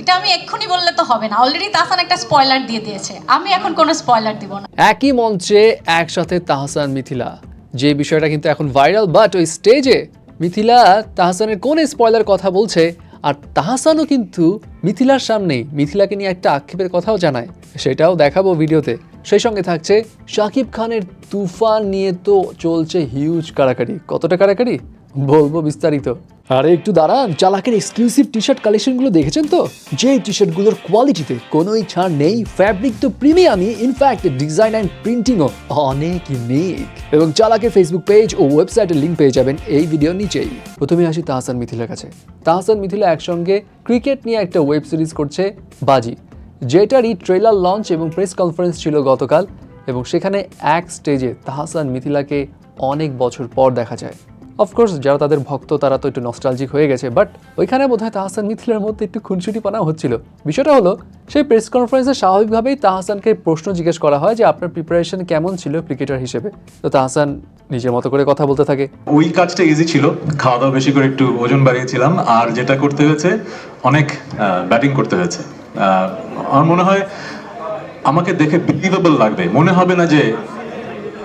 এটা আমি এক্ষুনি বললে তো হবে না। অলরেডি তাসান একটা স্পয়লার দিয়ে দিয়েছে। আমি এখন কোনো স্পয়লার দিব না। একই মঞ্চে একসাথে তাহসান, মিথিলা। যে বিষয়টা কিন্তু এখন ভাইরাল বাট ওই স্টেজে মিথিলা তাহসানের কোন স্পয়লার কথা বলছে, আর তাহসানও কিন্তু মিথিলার সামনেই মিথিলাকে নিয়ে একটা আক্ষেপের কথাও জানায়। সেটাও দেখাবো ভিডিওতে। সেই সঙ্গে থাকছে শাকিব খানের তুফান নিয়ে তো চলছে হিউজ কারাকারি কতটা কারাকারি বলব বিস্তারিত। আরে একটু দাঁড়ান, চালাকের এক্সক্লুসিভ টি শার্ট কালেকশনগুলো দেখেছেন তো? যে টি শার্টগুলোর কোয়ালিটিতে কোনোই ছাড় নেই ফ্যাব্রিক তো প্রিমিয়ামই ইনফ্যাক্ট ডিজাইন অ্যান্ড প্রিন্টিংও অনেক ইউনিক এবং চালাকের ফেসবুক পেজ ও ওয়েবসাইটের লিঙ্ক পেয়ে যাবেন এই ভিডিওর নিচেই। প্রথমে আসি তাহসান মিথিলার কাছে। তাহসান মিথিলা একসঙ্গে ক্রিকেট নিয়ে একটা ওয়েব সিরিজ করছে বাজি, যেটারই ট্রেলার লঞ্চ এবং প্রেস কনফারেন্স ছিল গতকাল, এবং সেখানে এক স্টেজে তাহসান মিথিলাকে অনেক বছর পর দেখা যায়। অফকোর্স যারা তাদের ভক্ত, তারা তো একটু নস্টালজিক হয়ে গেছে বাট ওইখানে বোধহয় তাহসান মিথিলার মধ্যে একটু খুনসুটি পানা হচ্ছিল। বিষয়টা হলো, সেই প্রেস কনফারেন্সে স্বাভাবিকভাবেই তাহসানকে প্রশ্ন জিজ্ঞেস করা হয় যে, আপনার প্রিপারেশন কেমন ছিল ক্রিকেটার হিসেবে? তো তাহসান নিজের মতো করে কথা বলতে থাকে। ওই কাজটা ইজি ছিল। খাওয়া দাওয়া বেশি করে একটু ওজন বাড়িয়েছিলাম। আর যেটা করতে হয়েছে, অনেক ব্যাটিং করতে হয়েছে। আমার মনে হয়, আমাকে দেখে বিলিভেবল লাগবে। মনে হবে না যে,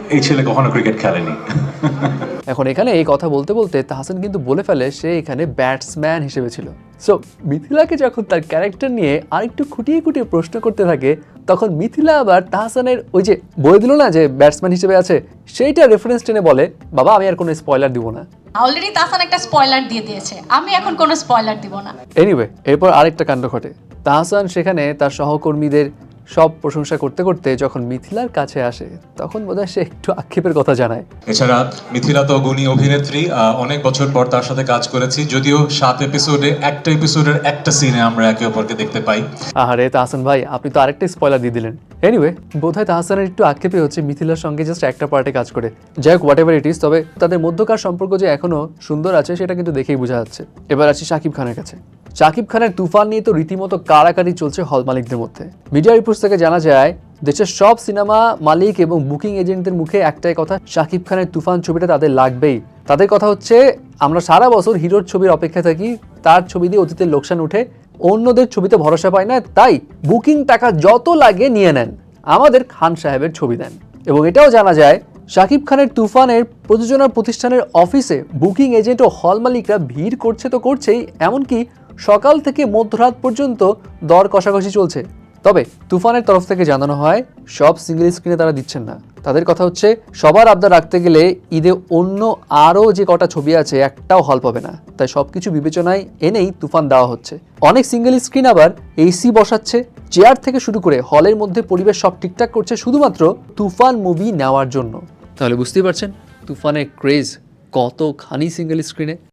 এই ছেলে কখনো ক্রিকেট খেলেনি। এখন এখানে এই কথা বলতে বলতে তাহসান কিন্তু বলে ফেলে সে এখানে ব্যাটসম্যান হিসেবে ছিল। সো মিথিলাকে যখন তার ক্যারেক্টার নিয়ে আরেকটু খুঁটিয়ে খুঁটিয়ে প্রশ্ন করতে থাকে তখন মিথিলা আবার তাহসানের ওই যে বলে দিল না যে ব্যাটসম্যান হিসেবে আছে সেইটা রেফারেন্স টেনে বলে বাবা আমি আর কোনো স্পয়লার দিব না। অলরেডি তাসান একটা স্পয়লার দিয়ে দিয়েছে। আমি এখন কোনো স্পয়লার দিব না। এনিওয়ে এরপর আরেকটা কাণ্ড ঘটে। তাহসান সেখানে তার সহকর্মীদের সব প্রশংসা করতে করতে যখন মিথিলার কাছে আসে তখন বোধহয় সে একটু আক্ষেপের কথা জানায়। এছাড়া মিথিলা তো গুণী অভিনেত্রী অনেক বছর পর তার সাথে কাজ করেছি যদিও সাত এপিসোডে একটা এপিসোডের একটা সিনে আমরা একে অপরকে দেখতে পাই। আহারে তাহসান ভাই আপনি তো আরেকটা স্পয়লার দিয়ে দিলেন। এনিওয়ে বোধহয় তাহসানের একটু আক্ষেপে হচ্ছে মিথিলার সঙ্গে জাস্ট একটা পার্টে কাজ করে। যাই হোক হোয়াট এভার ইট ইস তবে তাদের মধ্যকার সম্পর্ক যে এখনও সুন্দর আছে সেটা কিন্তু দেখেই বোঝা যাচ্ছে। এবার আছি শাকিব খানের কাছে। শাকিব খানের তুফান নিয়ে তো রীতিমতো কারাকারি চলছে হল মালিকদের মধ্যে। মিডিয়া রিপোর্টস থেকে জানা যায়, দেশের সব সিনেমা মালিক এবং বুকিং এজেন্টদের মুখে একটাই কথা শাকিব খানের তুফান ছবিটা তাদের লাগবেই। তাদের কথা হচ্ছে, আমরা সারা বছর হিরোর ছবির অপেক্ষা থাকি, তার ছবি দিয়ে অতীতের লোকসান উঠে অন্যদের ছবিতে ভরসা পায় না, তাই বুকিং টাকা যত লাগে নিয়ে নেন, আমাদের খান সাহেবের ছবি দেন। এবং এটাও জানা যায় শাকিব খানের তুফানের প্রযোজনা প্রতিষ্ঠানের অফিসে বুকিং এজেন্ট ও হল মালিকরা ভিড় করছে তো করছেই, এমনকি সকাল থেকে মধ্যরাত পর্যন্ত দর কষাকষি চলছে। তবে তুফানের তরফ থেকে জানানো হয়, সব সিঙ্গেল স্ক্রিনে তারা দিচ্ছেন না। তাদের কথা হচ্ছে, সবার আবদার রাখতে গেলে ঈদে অন্য আরও যে কটা ছবি আছে, একটাও হল পাবে না। তাই সব কিছু বিবেচনায় এনেই তুফান দেওয়া হচ্ছে। অনেক সিঙ্গেল স্ক্রিন আবার এসি বসাচ্ছে। চেয়ার থেকে শুরু করে হলের মধ্যে পরিবেশ সব ঠিকঠাক করছে শুধুমাত্র তুফান মুভি নেওয়ার জন্য। তাহলে বুঝতেই পারছেন, তুফানের ক্রেজ কতখানি সিঙ্গেল স্ক্রিনে